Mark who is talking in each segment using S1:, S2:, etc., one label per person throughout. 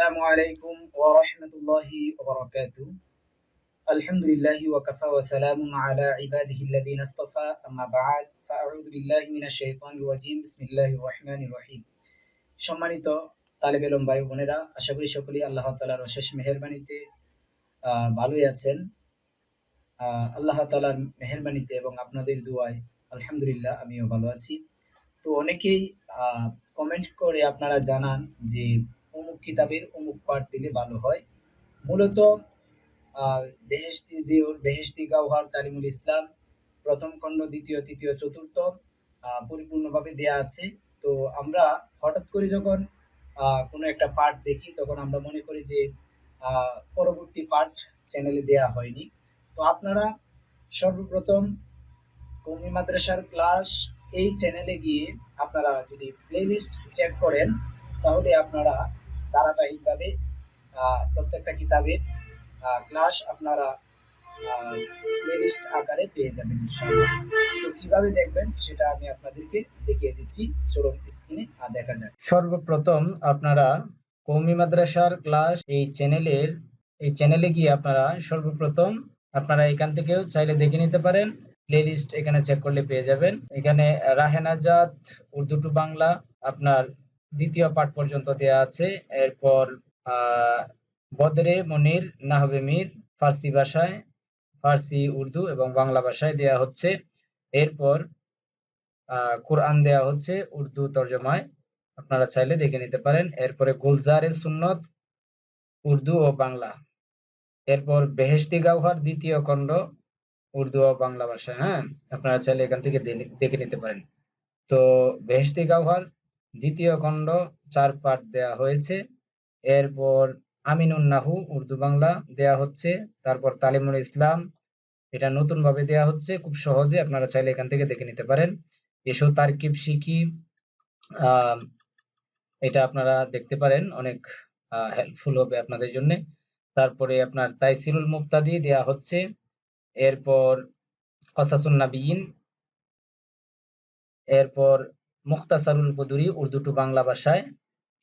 S1: আসসালামু আলাইকুম ওয়া রাহমাতুল্লাহি ওয়া আলহামদুলিল্লাহি ওয়া কাফা ওয়া আলা ইবাদিহি আল্লাযিনা আম্মা বা'দ বিল্লাহি মিনাশ শাইতানির রাজীম বিসমিল্লাহির সম্মানিত ভাই বোনেরা, আশা করি সকলেই আল্লাহ তাআলার অশেষ মেহেরবানিতে ভালোই আছেন। আল্লাহ তাআলার মেহেরবানিতে এবং আপনাদের দোয়ায় আলহামদুলিল্লাহ আমিও ভালো আছি। তো অনেকেই কমেন্ট করে আপনারা জানান যে কিতাবের অমুক পাঠ দিলে ভালো হয়। মূলত আহ, বেহেশতি জিওর বেহেশতি গাওহার তালিমুল ইসলাম প্রথম খণ্ড দ্বিতীয় তৃতীয় চতুর্থ পরিপূর্ণভাবে দেয়া আছে। তো আমরা হঠাৎ করে যখন কোনো একটা পাঠ দেখি তখন আমরা মনে করি যে পরবর্তী পাঠ চ্যানেলে দেয়া হয়নি। তো আপনারা সর্বপ্রথম কৌমি মাদ্রাসার ক্লাস এই চ্যানেলে গিয়ে আপনারা যদি প্লেলিস্ট চেক করেন তাহলে আপনারা ধারাবাহিকভাবে প্রত্যেকটা কিতাবের ক্লাস আপনারা প্লেলিস্ট আকারে পেয়ে যাবেন তো কীভাবে দেখবেন সেটা আমি আপনাদেরকে দেখিয়ে দিচ্ছি। চলুন স্ক্রিনে দেখা যাক। সর্বপ্রথম আপনারা কৌমি মাদ্রাসার ক্লাস এই চ্যানেলের এই চ্যানেলে গিয়ে আপনারা সর্বপ্রথম আপনারা এখান থেকেও চাইলে দেখে নিতে পারেন। প্লেলিস্ট এখানে চেক করলে পেয়ে যাবেন। এখানে রাহেনাজাত উর্দু টু বাংলা, আপনার দ্বিতীয় পাঠ পর্যন্ত দেয়া আছে। এরপর বদরে মনির, নাহবে মির, ফার্সি ভাষায়, ফার্সি, উর্দু এবং বাংলা ভাষায় দেয়া হচ্ছে। এরপর কোরআন দেয়া হচ্ছে উর্দু তর্জমায়। আপনারা চাইলে দেখে নিতে পারেন। এরপরে গুলজারে সুন্নত, উর্দু ও বাংলা। এরপর বেহেশতি গাওহার দ্বিতীয় খণ্ড, উর্দু ও বাংলা ভাষায় হ্যাঁ? আপনারা চাইলে এখান থেকে দেখে নিতে পারেন। তো বেহেশতি গাওহার দ্বিতীয় খণ্ড চার পাঠ দেয়া হয়েছে। এরপর আমিনুন নাহু উর্দু বাংলা দেয়া হচ্ছে। তারপর তালিমুল ইসলাম, এটা নতুন ভাবে দেয়া হচ্ছে। খুব সহজে আপনারা চাইলে এখান থেকে দেখে নিতে পারেন। এসো তারকিব শিখি এটা আপনারা দেখতে পারেন। অনেক হেল্পফুল হবে আপনাদের জন্য। তারপরে আপনার তাইসিরুল মুক্তাদি দেয়া হচ্ছে। এরপর কসাসুন নাবিয়িন, এরপর মুখতাসারুল কুদুরি উর্দু টু বাংলা ভাষায়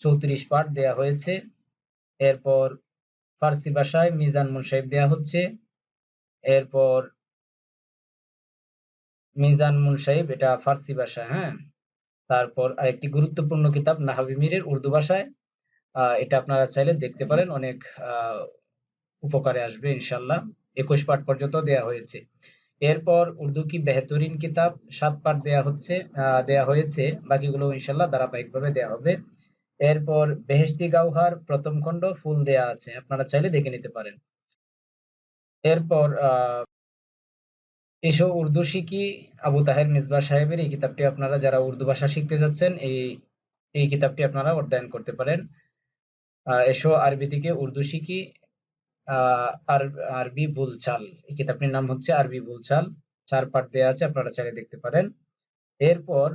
S1: চৌত্রিশ পাঠ দেয়া হয়েছে। এরপর ফার্সি ভাষায় মিজান মুনসাইব দেয়া হচ্ছে। এরপর মিজান মুনসাইব এটা ফার্সি ভাষায় হ্যাঁ? তারপর আরেকটি গুরুত্বপূর্ণ কিতাব, নাহাবি মিরের উর্দু ভাষায়। এটা আপনারা চাইলে দেখতে পারেন, অনেক উপকারে আসবে ইনশাল্লাহ একুশ পাঠ পর্যন্ত দেয়া হয়েছে। এরপর উর্দু কি বেহতরিন কিতাব? সাত পাঠ দেয়া হচ্ছে দেয়া হয়েছে। বাকিগুলো ইনশাল্লাহ ধারাবাহিকভাবে দেয়া হবে। এরপর বেহেশতি গাওহার প্রথম খণ্ড ফুল দেয়া আছে। আপনারা চাইলে দেখে নিতে পারেন। এরপর এসো উর্দু শিখি। আবু তাহের মিসবাহ সাহেবের এই কিতাবটি আপনারা যারা উর্দু ভাষা শিখতে যাচ্ছেন, এই এই কিতাবটি আপনারা অধ্যয়ন করতে পারেন। এসো আরবি থেকে উর্দু শিখি। আরবি বুলচাল। এই কিতাবটির নাম হচ্ছে আরবি বুলচাল। চার পাঠ দেয়া আছে, আপনারা চাইলে দেখতে পারেন। এরপর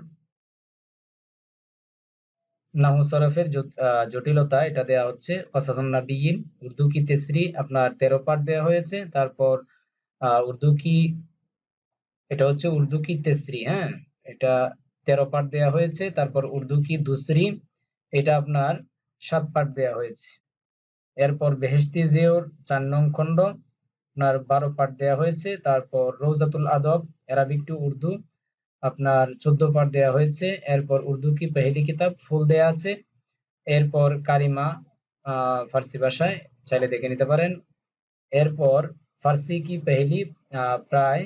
S1: নাহু সরফের জটিলতা, এটা দেয়া হচ্ছে, কসাসুন নাবিয়িন, উর্দু কি তেসরি, আপনার তেরো পাঠ দেয়া হয়েছে। তারপর উর্দু কি, এটা হচ্ছে উর্দু কি তেসরি হ্যাঁ? এটা তেরো পাঠ দেয়া হয়েছে। তারপর উর্দু কি দুসরি, এটা আপনার সাত পাঠ দেয়া হয়েছে। এরপর বেহেশতি জিওর চার নং খণ্ড আপনার বারো পাঠ দেয়া হয়েছে। তারপর রৌজাতুল আদব অ্যারাবিক টু উর্দু, আপনার চোদ্দ পাঠ দেয়া হয়েছে। এরপর উর্দু কি পেহেলি কিতাব, ফুল দেয়া আছে। এরপর কারিমা ফার্সি ভাষায়, চাইলে দেখে নিতে পারেন। এরপর ফার্সি কি পেহেলি প্রায়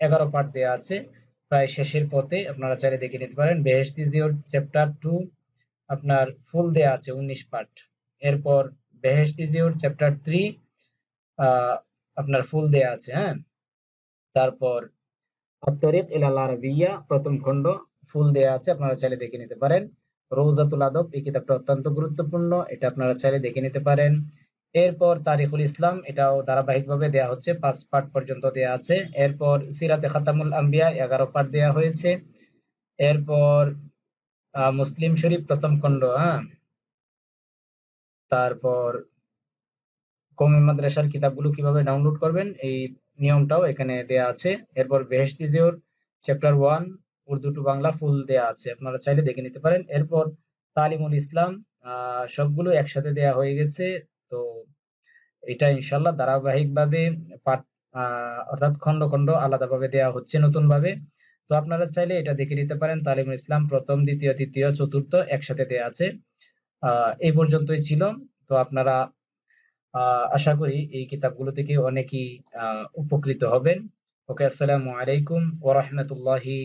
S1: এগারো পাঠ দেয়া আছে। প্রায় শেষের পথে আপনারা চাইলে দেখে নিতে পারেন। বেহেশতি জিওর চ্যাপ্টার টু আপনার ফুল দেয়া আছে, উনিশ পাঠ। এরপর বেহেশতি জিওর চ্যাপ্টার থ্রি আপনার ফুল দেয়া আছে হ্যাঁ? তারপর, আত্তরিক ইলাল আরবিয়া, প্রথম খণ্ড, ফুল দেয়া আছে, আপনারা চাইলে দেখে নিতে পারেন। রৌজাতুল আদব, এই কিতাবটা অত্যন্ত গুরুত্বপূর্ণ, এটা আপনারা চাইলে দেখে নিতে পারেন। এরপর তারিখুল ইসলাম, এটাও ধারাবাহিকভাবে দেয়া হচ্ছে, পাঁচ পাঠ পর্যন্ত দেয়া আছে। এরপর সিরাতে খাতামুল আম্বিয়া, এগারো পাঠ দেয়া হয়েছে। এরপর মুসলিম শরীফ প্রথম খণ্ড হ্যাঁ? তারপর কওমি মাদ্রাসার কিতাবগুলো কীভাবে ডাউনলোড করবেন, এই নিয়মটাও এখানে দেয়া আছে। এরপর Behishti Zewar chapter one Urdu to Bangla full দেয়া আছে। আপনারা চাইলে দেখে নিতে পারেন। এরপর তালিমুল ইসলাম সবগুলো একসাথে দেয়া হয়ে গেছে। তো এটা ইনশাল্লাহ ধারাবাহিকভাবে পাঠ অর্থাৎ খন্ড খন্ড আলাদাভাবে দেয়া হচ্ছে নতুন ভাবে তো আপনারা চাইলে এটা দেখে নিতে পারেন। তালিমুল ইসলাম প্রথম, দ্বিতীয়, তৃতীয়, চতুর্থ একসাথে দেয়া আছে। এই পর্যন্তই ছিল। তো আপনারা আশা করি এই কিতাবগুলো থেকে অনেকেই উপকৃত হবেন। ওকে, আসসালামু আলাইকুম ওরহমতুল্লাহি